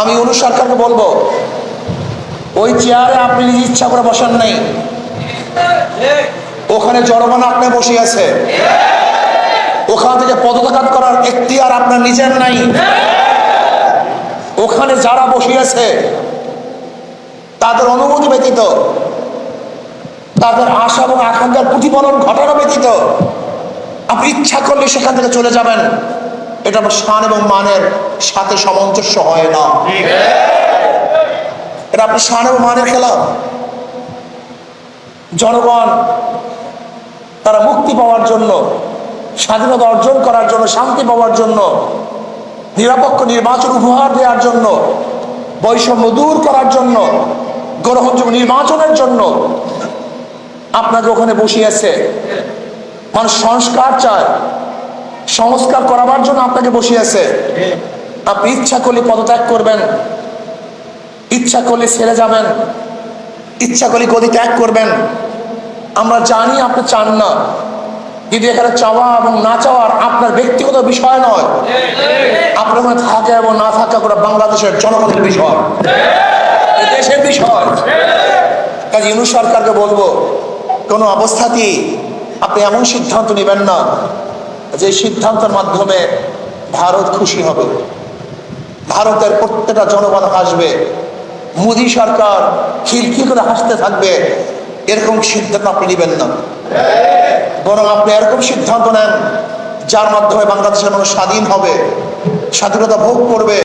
আমি অনু সরকারকে বলব, ওই চেয়ারে আপনি নিজ ইচ্ছা করে বসেন নাই। ওখানে জনগণ আপনি বসে আছে ওখান থেকে পদত্যাগ করার এখতিয়ার আপনার নিজের নাই। ওখানে যারা বসে আছে তাদের অনুমতি ব্যতীত, তাদের আশা এবং আকাঙ্ক্ষার প্রতিফলন ঘটানো ব্যতীত, আপনি ইচ্ছা করলে সেখান থেকে চলে যাবেন। এটা আমার শান এবং মানের সাথে সামঞ্জস্য হয় না। এটা আপনার শান এবং মানের খেলা জনগণ তারা মুক্তি পাওয়ার জন্য, স্বাধীনতা অর্জন করার জন্য, শান্তি পাওয়ার জন্য, নিরপেক্ষ নির্বাচন উপহার দেওয়ার জন্য, বৈষম্য দূর করার জন্য গ্রহণযোগ্য নির্বাচনের জন্য আপনাকে ওখানে বসিয়েছে। মানুষ সংস্কার চায়। সংস্কার করাবার জন্য আপনাকে বসিয়েছে। আপনি ইচ্ছা করলে পদত্যাগ করবেন। ইচ্ছা করলে ছেড়ে যাবেন। ইচ্ছা করলে গদি ত্যাগ করবেন। আমরা জানি আপনি চান না। কিন্তু এখানে চাওয়া এবং না চাওয়ার আপনার ব্যক্তিগত বিষয় নয়। আপনার মনে থাকে এবং না থাকা করে বাংলাদেশের জনগণের বিষয়। দেশের বিষয়। কাজে ইনু সরকারকে বলব, কোনো অবস্থাতেই আপনি এমন সিদ্ধান্ত নেবেন না। যে সিদ্ধান্তের মাধ্যমে ভারত খুশি হবে, ভারতের প্রত্যেকটা জনগণ হাসবে, মোদি সরকার খিলখিল করে হাসতে থাকবে, এরকম সিদ্ধান্ত আপনি নেবেন না। বরং আপনি এরকম সিদ্ধান্ত নেন, যার মাধ্যমে বাংলাদেশের মানুষ স্বাধীন হবে, স্বাধীনতা ভোগ করবে।